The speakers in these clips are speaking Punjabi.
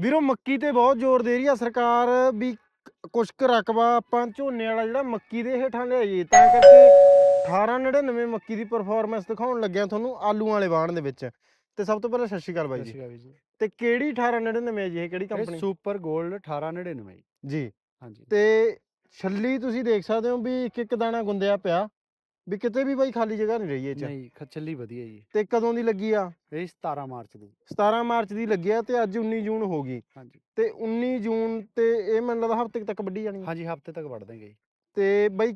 ਵੀਰੋ ਮੱਕੀ ਤੇ ਬਹੁਤ ਜ਼ੋਰ ਦੇ ਰਹੀ ਆ ਸਰਕਾਰ ਵੀ ਕ- ਕੁਛ ਕੁ ਰਕਬਾ ਆਪਾਂ ਝੋਨੇ ਵਾਲਾ ਜਿਹੜਾ ਮੱਕੀ ਦੇ ਹੇਠਾਂ ਲਿਆਈਏ। ਤਾਂ ਕਰਕੇ 1899 ਮੱਕੀ ਦੀ ਪਰਫਾਰਮੈਂਸ ਦਿਖਾਉਣ ਲੱਗਿਆ ਤੁਹਾਨੂੰ ਆਲੂਆਂ ਵਾਲੇ ਵਾਹਣ ਦੇ ਵਿੱਚ। ਤੇ ਸਭ ਤੋਂ ਪਹਿਲਾਂ ਸਤਿ ਸ਼੍ਰੀ ਅਕਾਲ ਬਾਈ ਜੀ। ਤੇ ਕਿਹੜੀ 1899 ਹੈ ਜੀ ਇਹ ਕਿਹੜੀ ਕੰਪਨੀ ਸੁਪਰ 골ਡ 1899 ਜੀ। ਜੀ। ਹਾਂਜੀ। ਤੇ ਛੱਲੀ ਤੁਸੀਂ ਦੇਖ ਸਕਦੇ ਹੋ ਵੀ ਇੱਕ ਇੱਕ ਦਾਣਾ ਗੁੰਦਿਆ ਪਿਆ। ਵੀ ਕਿਤੇ ਵੀ ਬਾਈ ਖਾਲੀ ਜਗ੍ਹਾ ਨਹੀਂ ਰਹੀ ਇਹ ਚ। ਨਹੀਂ ਖੱਚਲੀ ਵਧੀਆ ਜੀ। ਤੇ ਕਦੋਂ ਦੀ ਲੱਗੀ ਆ? ਇਹ 17 ਮਾਰਚ ਦੀ। 17 ਮਾਰਚ ਦੀ ਲੱਗੀ ਆ ਤੇ ਅੱਜ 19 ਜੂਨ ਹੋ ਗਈ। ਹਾਂਜੀ। ਤੇ 19 ਜੂਨ ਤੇ ਇਹ ਮੈਨੂੰ ਲੱਗਦਾ ਹਫ਼ਤੇ ਤੱਕ ਵੱਢੀ ਜਾਣੀ ਆ। ਹਾਂਜੀ ਹਫ਼ਤੇ ਤੱਕ ਵੜ ਦੇਂਗੇ ਜੀ। ਤੇ ਬਾਈ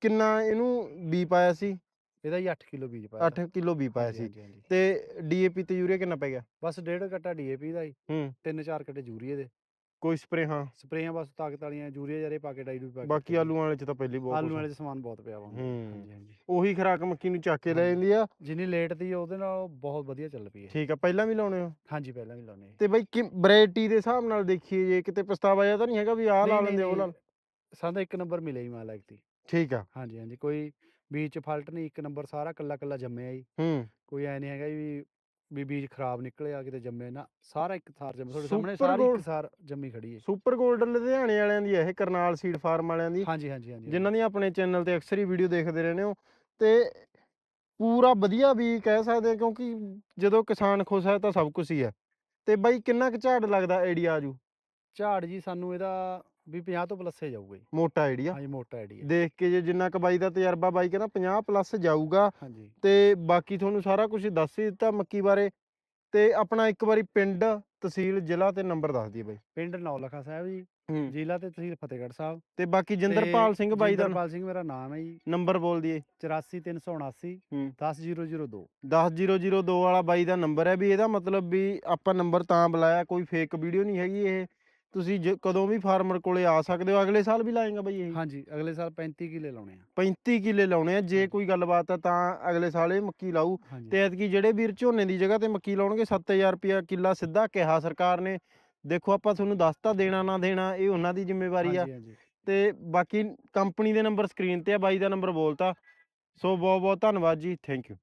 ਕਿੰਨਾ ਇਹਨੂੰ ਬੀ ਪਾਇਆ ਸੀ? ਇਹਦਾ ਹੀ 8 ਕਿਲੋ ਬੀਜ ਪਾਇਆ 8 ਕਿਲੋ ਬੀ ਪਾਇਆ ਸੀ। ਤੇ ਡੀਏਪੀ ਤੇ ਯੂਰੀਆ ਕਿੰਨਾ ਪੈ ਗਿਆ? ਬਸ ਡੇਢ ਕੱਟਾ ਡੀਏਪੀ ਦਾ ਜੀ। ਹੂੰ। ਤਿੰਨ ਚਾਰ ਕੱਟੇ ਯੂਰੀਏ ਦੇ। ਕੋਈ ਸਪਰੇ ਹਾਂ ਸਪਰੇਆਂ ਬਸ ਤਾਕਤ ਵਾਲੀਆਂ ਯੂਰੀਆ ਜਾਰੇ ਪਾ ਕੇ ਡਾਈ ਪਾ ਕੇ ਬਾਕੀ। ਆਲੂਆਂ ਵਾਲੇ ਚ ਤਾਂ ਪਹਿਲੀ ਬਹੁਤ ਆਲੂ। ਵਾਲੇ 'ਚ ਸਮਾਨ ਬਹੁਤ ਪਿਆ ਵਾ। ਹੂੰ। ਹਾਂਜੀ ਹਾਂਜੀ। ਉਹੀ ਖਰਾਕ ਮੱਕੀ ਨੂੰ ਚੱਕ ਕੇ ਲੈ। ਜਾਂਦੀ ਆ। ਜਿੰਨੀ ਲੇਟ ਤੀ ਉਹਦੇ ਨਾਲ ਬਹੁਤ ਵਧੀਆ ਚੱਲ ਪਈ ਹੈ ਠੀਕ ਆ ਪਹਿਲਾਂ ਵੀ ਲਾਉਣੇ ਹੋ? ਹਾਂਜੀ ਪਹਿਲਾਂ ਵੀ ਲਾਉਨੇ ਤੇ ਬਾਈ ਕਿ ਵੈਰਾਈਟੀ ਦੇ ਹਿਸਾਬ ਨਾਲ ਦੇਖੀਏ ਜੇ ਕਿਤੇ ਪਛਤਾਵਾ ਜਿਹਾ ਤਾਂ ਨਹੀਂ ਹੈਗਾ ਵੀ ਆਹ ਲਾ ਲੈਂਦੇ ਉਹ ਲਾ ਸਾਡਾ ਇੱਕ ਨੰਬਰ ਮਿਲਿਆ ਜੀ ਮਾਂ ਤੀ ਠੀਕ ਆ। ਹਾਂਜੀ ਹਾਂਜੀ। ਕੋਈ ਬੀਜ ਚ ਫਾਲਟ ਨਹੀਂ ਇੱਕ ਨੰਬਰ ਸਾਰਾ ਕੱਲਾ ਕੱਲਾ ਜੰਮਿਆ ਜੀ। ਹੂੰ। ਕੋਈ ਐ ਨਹੀਂ ਹੈਗਾ ਵੀ ਵੀ ਬੀਜ ਖਰਾਬ ਨਿਕਲਿਆ ਕਿਤੇ ਜੰਮੇ ਨਾ ਸਾਰਾ ਇੱਕ ਥਾਰ ਜੰਮੇ ਤੁਹਾਡੇ Super ਸਾਹਮਣੇ ਸਾਰੀ Gold- ਇੱਕ ਸਾਰ ਜੰਮੀ ਖੜੀ ਹੈ ਸੁਪਰ 골ਡ ਲੁਧਿਆਣੇ ਵਾਲਿਆਂ ਦੀ ਇਹ ਕਰਨਾਲ ਸੀਡ ਫਾਰਮ ਵਾਲਿਆਂ ਦੀ। ਹਾਂਜੀ ਹਾਂਜੀ ਹਾਂਜੀ ਜਿਨ੍ਹਾਂ ਦੀ ਆਪਣੇ ਚੈਨਲ ਤੇ ਅਕਸਰ ਹੀ ਵੀਡੀਓ ਦੇਖਦੇ ਰਹਿੰਦੇ ਹੋ। ਤੇ ਪੂਰਾ ਵਧੀਆ ਵੀ ਕਹਿ ਸਕਦੇ ਹਾਂ ਕਿਉਂਕਿ ਜਦੋਂ ਕਿਸਾਨ ਖੁਸ਼ ਹੈ ਤਾਂ ਸਭ ਕੁਝ ਹੀ ਹੈ। ਤੇ ਬਾਈ ਕਿੰਨਾ ਕੁ ਝਾੜ ਲੱਗਦਾ ਆਈਡੀਆ ਆਜੂ? ਝਾੜ ਜੀ ਸਾਨੂੰ ਇਹਦਾ ਵੀ 50 ਤੋਂ ਪਲੱਸੇ ਜਾਊਗਾ ਜੀ। ਮੋਟਾ ਆਈਡੀਆ ਹਾਂਜੀ ਮੋਟਾ ਆਈਡੀ ਹੈ ਦੇਖ ਕੇ ਜੇ ਜਿੰਨਾ ਕੁ ਬਾਈ ਦਾ ਤਜਰਬਾ ਬਾਈ ਕਹਿੰਦਾ 50 ਪਲੱਸ ਜਾਊਗਾ ਹਾਂਜੀ। ਤੇ ਬਾਕੀ ਤੁਹਾਨੂੰ ਸਾਰਾ ਕੁਝ ਦੱਸ ਹੀ ਦਿੱਤਾ ਮੱਕੀ ਬਾਰੇ। ਤੇ ਆਪਣਾ ਇੱਕ ਵਾਰੀ ਪਿੰਡ ਤਹਿਸੀਲ ਜ਼ਿਲ੍ਹਾ ਤੇ ਨੰਬਰ ਦੱਸ ਦਈਏ ਬਾਈ। ਪਿੰਡ ਨੌਲਖਾ ਸਾਹਿਬ ਜੀ ਹੂੰ। ਜ਼ਿਲ੍ਹਾ ਤੇ ਤਹਿਸੀਲ ਫਤਿਹਗੜ੍ਹ ਸਾਹਿਬ। ਤੇ ਬਾਕੀ ਜਿੰਦਰਪਾਲ ਸਿੰਘ ਬਾਈ ਦਾ ਜਿੰਦਰਪਾਲ ਸਿੰਘ ਮੇਰਾ ਨਾਮ ਹੈ ਜੀ। ਨੰਬਰ ਬੋਲ ਦਈਏ। 84379 ਹੂੰ। 10002 10002 ਵਾਲਾ ਬਾਈ ਦਾ ਨੰਬਰ ਹੈ ਵੀ ਇਹਦਾ ਮਤਲਬ ਵੀ ਆਪਾਂ ਨੰਬਰ ਤਾਂ ਬੁਲਾਇਆ ਕੋਈ ਫੇਕ ਵੀਡੀਓ ਨਹੀਂ ਹੈਗੀ ਇਹ। ਤੁਸੀਂ ਜ- ਕਦੋਂ ਵੀ ਫਾਰਮਰ ਕੋਲੇ ਆ ਸਕਦੇ ਹੋ ਅਗਲੇ ਸਾਲ ਵੀ ਲਾਏਗਾ ਬਾਈ ਇਹ? ਹਾਂਜੀ ਅਗਲੇ ਸਾਲ 35 ਕਿੱਲੇ ਲਾਉਣੇ ਆ। 35 ਕਿੱਲੇ ਲਾਉਣੇ ਆ ਜੇ ਕੋਈ ਗੱਲਬਾਤ ਆ ਤਾਂ ਅਗਲੇ ਸਾਲ ਇਹ ਮੱਕੀ ਲਾਊ। ਹਾਂਜੀ। ਤੇ ਐਤਕੀ ਜਿਹੜੇ ਵੀਰ ਝੋਨੇ ਦੀ ਜਗ੍ਹਾ ਤੇ ਮੱਕੀ ਲਾਉਣਗੇ 7000 ਰੁਪਿਆ ਕਿੱਲਾ ਸਿੱਧਾ ਕਿਹਾ ਸਰਕਾਰ ਨੇ। ਦੇਖੋ ਆਪਾਂ ਤੁਹਾਨੂੰ ਦੱਸਤਾ ਦੇਣਾ ਨਾ ਦੇਣਾ ਇਹ ਉਹਨਾਂ ਦੀ ਜ਼ਿੰਮੇਵਾਰੀ ਆ। ਹਾਂਜੀ ਹਾਂਜੀ। ਤੇ ਬਾਕੀ ਕੰਪਨੀ ਦੇ ਨੰਬਰ ਸਕਰੀਨ ਤੇ ਆ ਬਾਈ ਦਾ ਨੰਬਰ ਬੋਲਤਾ। ਸੋ ਬਹੁਤ ਬਹੁਤ ਧੰਨਵਾਦ ਜੀ ਥੈਂਕ ਯੂ।